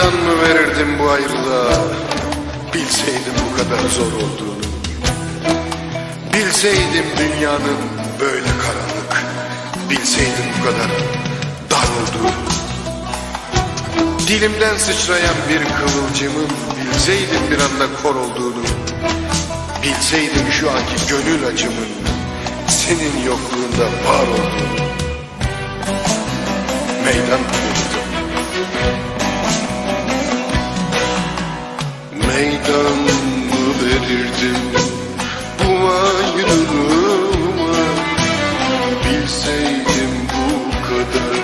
Meydan mı verirdim bu ayrılığa? Bilseydim bu kadar zor olduğunu. Bilseydim dünyanın böyle karanlık. Bilseydim bu kadar dar olduğunu. Dilimden sıçrayan bir kıvılcımın Bilseydim bir anda kor olduğunu. Bilseydim şu anki gönül acımın Senin yokluğunda var olduğunu. Meydan mı verirdim bu ayrılığa Bilseydim bu kadar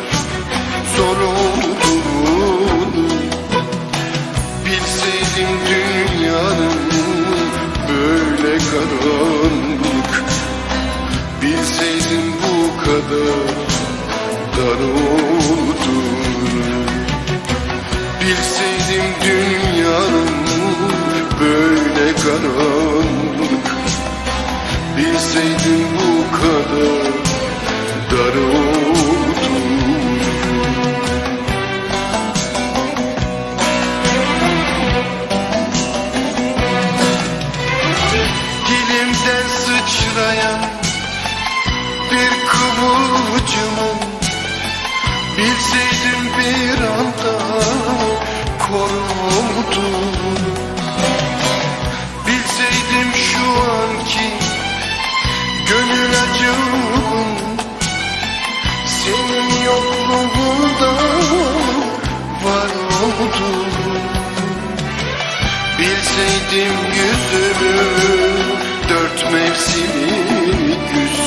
zor olduğunu. Bilseydim dünyanın böyle karanlık. Bilseydim bu kadar dar olduğunu. Bilseydim dünyanın böyle karanlık acımın Senin yokluğunda var olduğunu Bilseydim yüzünü dört mevsimi güz.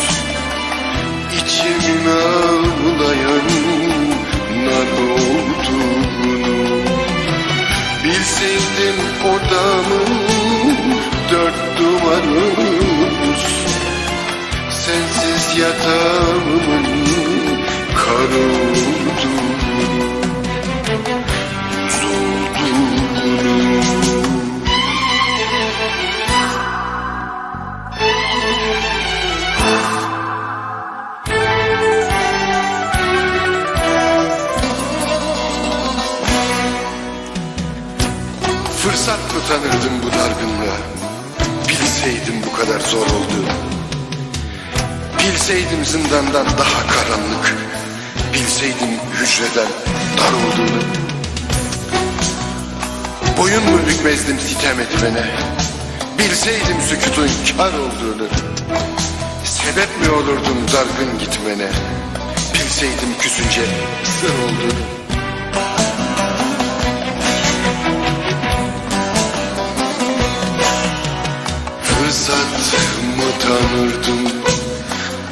İçimin ağlayan nar olduğunu Bilseydim odamın Fırsat mı tanırdım bu dargınlığa? Bilseydim bu kadar zor olduğunu Bilseydim zindandan daha karanlık. Bilseydim hücreden dar olduğunu. Boyun mu bükmezdim sitem etmene? Bilseydim sükutun kar olduğunu. Sebep mi olurdum dargın gitmene? Bilseydim küsünce sır olduğunu Fırsat mı tanırdım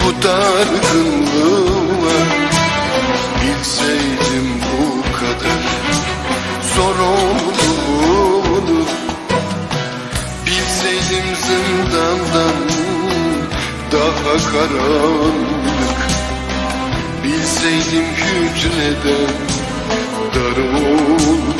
bu dargınlığa Bilseydim bu kadar zor olduğunu. Bilseydim zindandan daha karanlık. Bilseydim hücreden dar olduğunu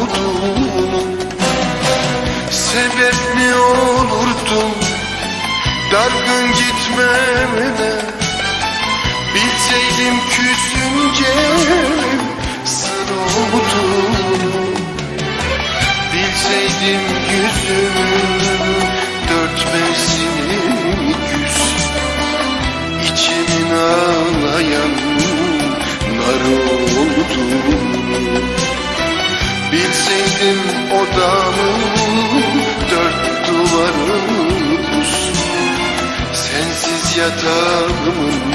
olduğunu Sebep mi olurdum? Dargın gitmemine Bilseydim küsünce sır olduğunu Bilseydim Bilseydim odamın dört duvarı Sensiz yatağımın